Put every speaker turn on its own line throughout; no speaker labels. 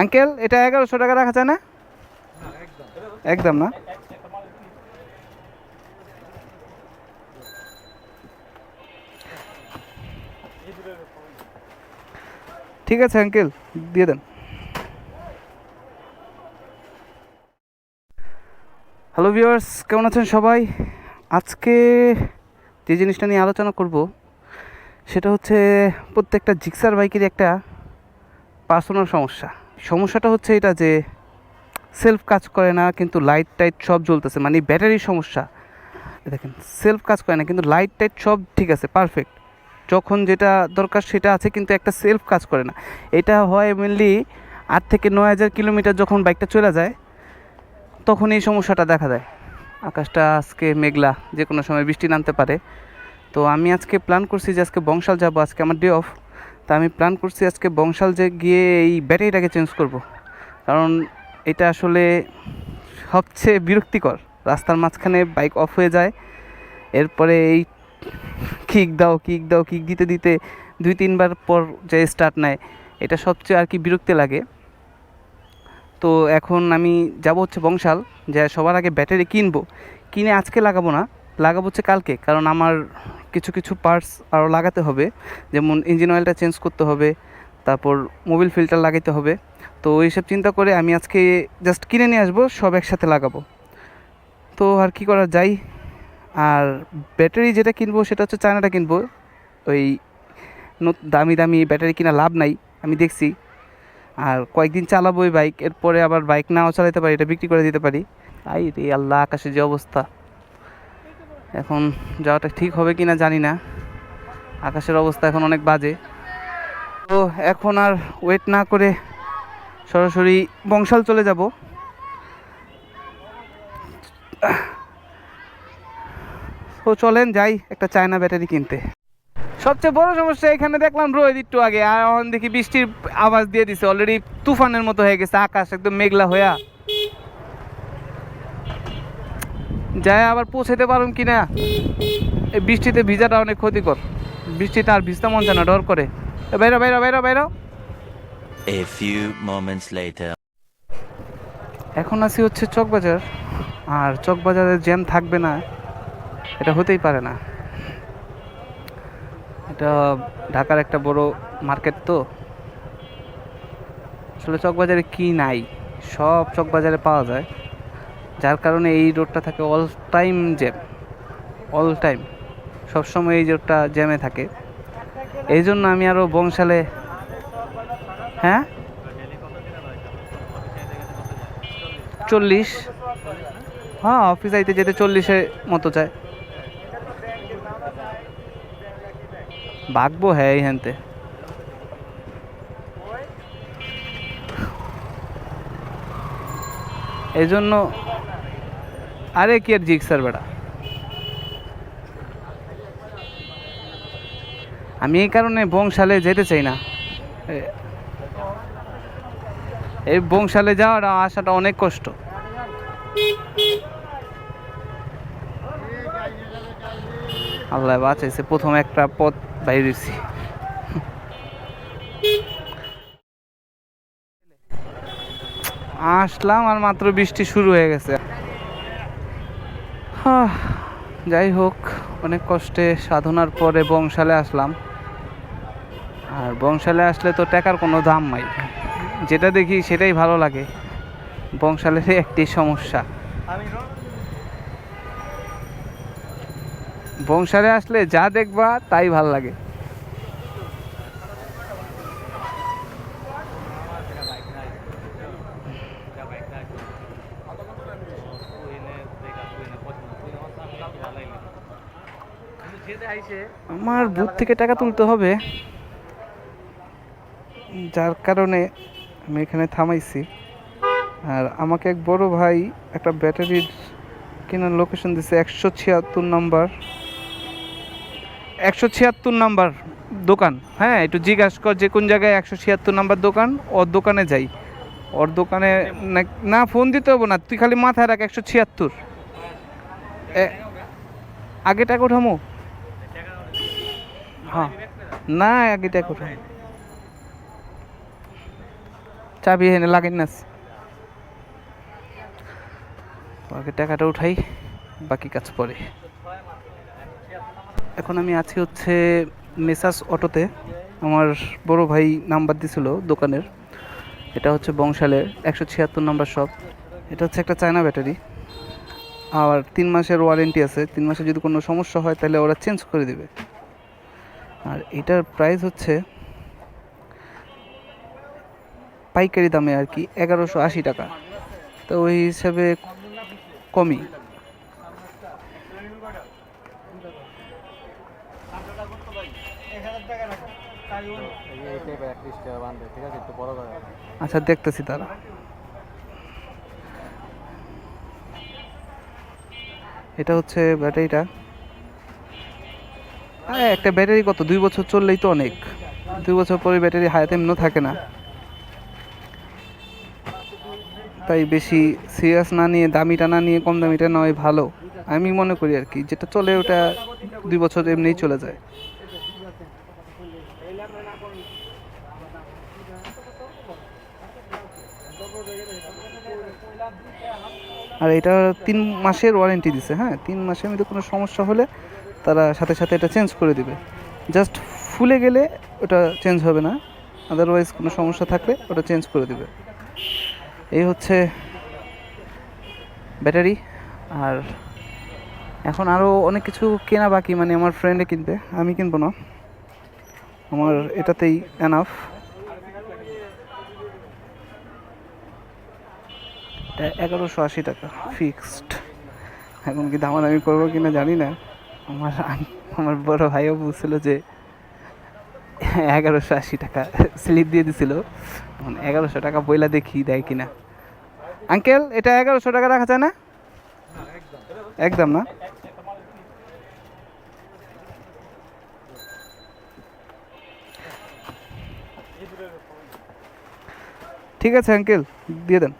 Uncle, এটা এগারোশো টাকা রাখা যায় না? একদম। না? ঠিক আছে, আঙ্কেল, দিয়ে দেন। হ্যালো ভিউয়ার্স, কেমন আছেন সবাই? আজকে যে জিনিসটা নিয়ে আলোচনা করব, সেটা হচ্ছে প্রত্যেকটা জিক্সার বাইকেরই একটা পার্সোনাল সমস্যা। সমস্যাটা হচ্ছে এটা যে সেলফ কাজ করে না, কিন্তু লাইট টাইট সব জ্বলতেছে। মানে ব্যাটারির সমস্যা। দেখেন সেলফ কাজ করে না, কিন্তু লাইট টাইট সব ঠিক আছে পারফেক্ট যখন যেটা দরকার সেটা আছে, কিন্তু একটা সেলফ কাজ করে না। এটা হয় মেনলি আট থেকে নয় হাজার কিলোমিটার যখন বাইকটা চলে যায়, তখন এই সমস্যাটা দেখা দেয়। আকাশটা আজকে মেঘলা যে কোনো সময় বৃষ্টি নামতে পারে। তো আমি আজকে প্ল্যান করছি যে আজকে বংশাল যাব, আজকে আমার ডে অফ তা আমি প্ল্যান করছি আজকে বংশাল যে গিয়ে এই ব্যাটারিটাকে চেঞ্জ করব। কারণ এটা আসলে সবচেয়ে বিরক্তিকর। রাস্তার মাঝখানে বাইক অফ হয়ে যায়, এরপরে এই কিক দাও কিক দাও কিক দিতে দিতে দুই তিনবার পর যে স্টার্ট নেয়, এটা সবচেয়ে আর কি বিরক্তি লাগে। তো এখন আমি যাব হচ্ছে বংশাল, যে সবার আগে ব্যাটারি কিনবো। কিনে আজকে লাগাবো না, লাগাবো হচ্ছে কালকে, কারণ আমার কিছু কিছু পার্টস আরও লাগাতে হবে। যেমন ইঞ্জিন অয়েলটা চেঞ্জ করতে হবে, তারপর মোবিল ফিল্টার লাগাইতে হবে। তো এইসব চিন্তা করে আমি আজকে জাস্ট কিনে নিয়ে আসব, সব একসাথে লাগাবো। তো আর কি করা যায়? আর ব্যাটারি যেটা কিনবো সেটা হচ্ছে চায়নাটা কিনবো। ওই দামি দামি ব্যাটারি কিনা লাভ নাই, আমি দেখছি। আর কয়েকদিন চালাবো ওই বাইক এরপরে আবার বাইক নাও চালাতে পারি, এটা বিক্রি করে দিতে পারি। আই রে আল্লাহ আকাশে যে অবস্থা। এখন যাওয়াটা ঠিক হবে কি না জানি না। আকাশের অবস্থা এখন অনেক বাজে। তো এখন আর ওয়েট না করে সরাসরি বংশাল চলে যাব। তো চলেন যাই একটা চায়না ব্যাটারি কিনতে। সবচেয়ে বড় সমস্যা এখানে দেখলাম রোদ একটু আগে, আর এখন দেখি বৃষ্টির আওয়াজ দিয়ে দিছে। অলরেডি তুফানের মতো হয়ে গেছে, আকাশ একদম মেঘলা হইয়া। যায় আবার পৌঁছাতে পারুম কি না এই বৃষ্টিতে ভিজাটা অনেক ক্ষতিকর। বৃষ্টিতে আর ভিজতে মন চায় না ডর করে। বাইরো বাইরো বাইরো বাইরো।
A few moments later.
এখন আছি হচ্ছে চকবাজার। আর চকবাজারে জ্যাম থাকবে না এটা হতেই পারে না। এটা ঢাকার একটা বড় মার্কেট তো। আসলে চকবাজারে কি নাই? সব চকবাজারে পাওয়া যায়। যার কারণে এই রোডটা থাকে all time jam all time সবসময় এই রোডটা জ্যামে থাকে। এই জন্য আমি আরও বংশালে হ্যাঁ? চল্লিশ। হ্যাঁ অফিস আইতে যেতে চল্লিশের মতো চায় বাগবো হ্যাঁ এই হ্যানতে এই জন্য আরে কি আর জিক্সার বেটা আমি এই কারণে বংশালে যেতে চাই না। এই বংশালে যাওয়াটা, আসাটা অনেক কষ্ট। আল্লাহ বাঁচাইছে, প্রথম একটা পথ বাইরেছি আসলাম আর মাত্র বৃষ্টি শুরু হয়ে গেছে। যাই হোক, অনেক কষ্টে সাধনার পরে বংশালে আসলাম। আর বংশালে আসলে তো টাকার কোনো দাম নাই। যেটা দেখি সেটাই ভালো লাগে। বংশালের একটি সমস্যা। বংশালে আসলে যা দেখবা তাই ভালো লাগে। আমার বুথ থেকে টাকা তুলতে হবে। যার কারণে আমি এখানে থামাইছি। আর আমাকে এক বড় ভাই একটা ব্যাটারির কেনার লোকেশন দিছে একশো ছিয়াত্তর নাম্বার। একশো ছিয়াত্তর নাম্বার দোকান। হ্যাঁ একটু জিজ্ঞাসা কর যে কোন জায়গায় একশো ছিয়াত্তর নাম্বার দোকান ওর দোকানে যাই। ওর দোকানে না- ফোন দিতে হবে না। তুই খালি মাথায় রাখ একশো ছিয়াত্তর। আগে টাকা উঠামো। হ্যাঁ। না টাকা উঠামো চাবি এনে লাগেন না আগে টাকাটা উঠাই, বাকি কাজ পরে। এখন আমি আছি হচ্ছে মেসাস অটোতে। আমার বড় ভাই নাম্বার দিছিল দোকানের। এটা হচ্ছে বংশালের, একশো ছিয়াত্তর নাম্বার শপ। এটা হচ্ছে একটা চায়না ব্যাটারি। আর তিন মাসের ওয়ারেন্টি আছে। তিন মাসে যদি কোনো সমস্যা হয়, তাহলে ওরা চেঞ্জ করে দেবে। আর এটার প্রাইস হচ্ছে পাইকারি দামে আর কি এগারোশো আশি টাকা। তো ওই হিসাবে কমই। আচ্ছা দেখতেছি তারা। এটা হচ্ছে ব্যাটারিটা। হ্যাঁ একটা ব্যাটারি কত? দুই বছর চললেই তো অনেক। দুই বছর পরে ব্যাটারি হায়াতে এমনও থাকে না। তাই বেশি সিরিয়াস না নিয়ে, দামিটা না নিয়ে, কম দামিটা নেওয়াই ভালো। আমি মনে করি আর কি, যেটা চলে ওটা দুই বছর এমনিই চলে যায়। আর এটা তিন মাসের ওয়ারেন্টি দিছে হ্যাঁ? তিন মাসের মধ্যে কোনো সমস্যা হলে তারা সাথে সাথে এটা চেঞ্জ করে দিবে। জাস্ট ফুলে গেলে ওটা চেঞ্জ হবে না। আদারওয়াইজ কোনো সমস্যা থাকলে ওটা চেঞ্জ করে দিবে। এই হচ্ছে ব্যাটারি। আর এখন আরও অনেক কিছু কেনা বাকি মানে আমার ফ্রেন্ডে কিনবে আমি কিনবো না। আমার এটাতেই এটা এগারোশো আশি টাকা ফিক্সড এখন কি দামাদামি করব কিনা জানি না। আমার আমার বড় ভাইও বলছিল যে এগারোশো আশি টাকা স্লিপ দিয়ে দিছিল। এখন এগারোশো টাকা বইলা দেখি দেয় কিনা। আঙ্কেল, এটা এগারোশো টাকা রাখা যায় না? একদম না? ঠিক আছে, আঙ্কেল, দিয়ে দেন।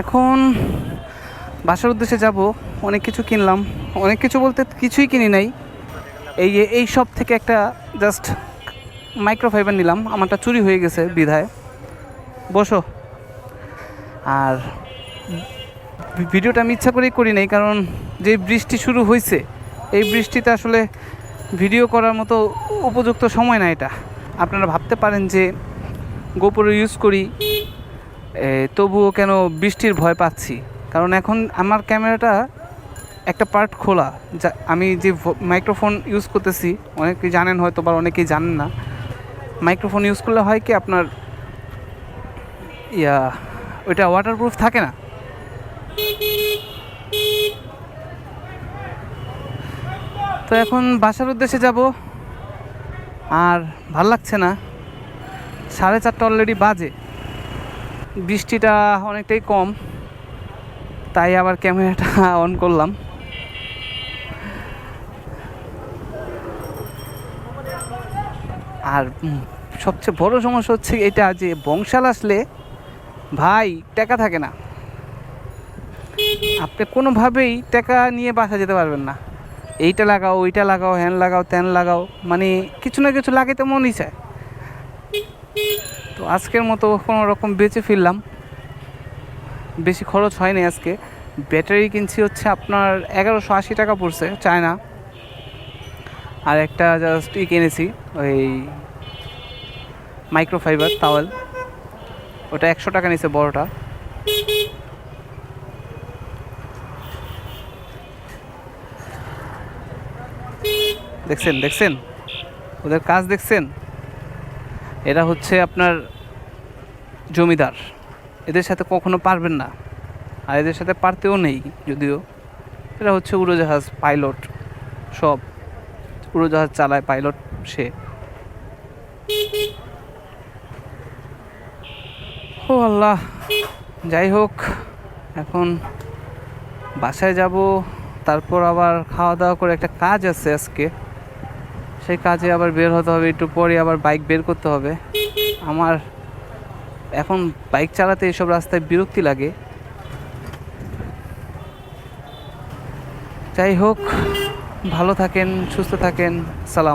এখন বাসার উদ্দেশ্যে যাব, অনেক কিছু কিনলাম। অনেক কিছু বলতে কিছুই কিনি নাই। এই এই সব থেকে একটা জাস্ট মাইক্রোফাইবার নিলাম। আমারটা চুরি হয়ে গেছে বিধায়। বসো। আর ভিডিওটা আমি ইচ্ছা করেই করি নাই, কারণ যে বৃষ্টি শুরু হয়েছে, এই বৃষ্টিতে আসলে ভিডিও করার মতো উপযুক্ত সময় না এটা। আপনারা ভাবতে পারেন যে গোপুর ইউজ করি তবুও কেন বৃষ্টির ভয় পাচ্ছি? কারণ এখন আমার ক্যামেরাটা একটা পার্ট খোলা। যা, আমি যে মাইক্রোফোন ইউজ করতেছি অনেকেই জানেন হয়তো বা অনেকেই জানেন না। মাইক্রোফোন ইউজ করলে হয় কি আপনার, ইয়া, ওইটা ওয়াটারপ্রুফ থাকে না? তো এখন বাসার উদ্দেশ্যে যাব। আর ভালো লাগছে না। সাড়ে চারটা অলরেডি বাজে। বৃষ্টিটা অনেকটাই কম, তাই আবার ক্যামেরাটা অন করলাম। আর সবচেয়ে বড় সমস্যা হচ্ছে এটা যে বংশাল আসলে ভাই টাকা থাকে না। আপনি কোনোভাবেই টাকা নিয়ে বাসা যেতে পারবেন না। এইটা লাগাও, ওইটা লাগাও, হ্যান লাগাও, ত্যান লাগাও মানে কিছু না কিছু লাগাইতে মনই চায়। আজকের মতো কোনো রকম বেঁচে ফিরলাম। বেশি খরচ হয়নি আজকে। ব্যাটারি কিনছি হচ্ছে আপনার এগারোশো আশি টাকা পড়ছে চায়না। আর একটা জাস্ট ই কিনেছি, ওই মাইক্রোফাইবার টাওয়েল ওটা একশো টাকা নিছে বড়টা। দেখছেন দেখছেন? ওদের কাজ দেখছেন? এটা হচ্ছে আপনার জমিদার। এদের সাথে কখনো পারবেন না। আর এদের সাথে পারতেও নেই যদিও। এরা হচ্ছে উড়োজাহাজ পাইলট সব। উড়োজাহাজ চালায় পাইলট সে। ও আল্লাহ। যাই হোক, এখন বাসায় যাব। তারপর আবার খাওয়া দাওয়া করে একটা কাজ আছে আজকে। সেই কাজে আবার বের হতে হবে। একটু পরে আবার বাইক বের করতে হবে। আমার এখন বাইক চালাতে এসব রাস্তায় বিরক্তি লাগে। যাই হোক ভালো থাকেন সুস্থ থাকেন সালাম।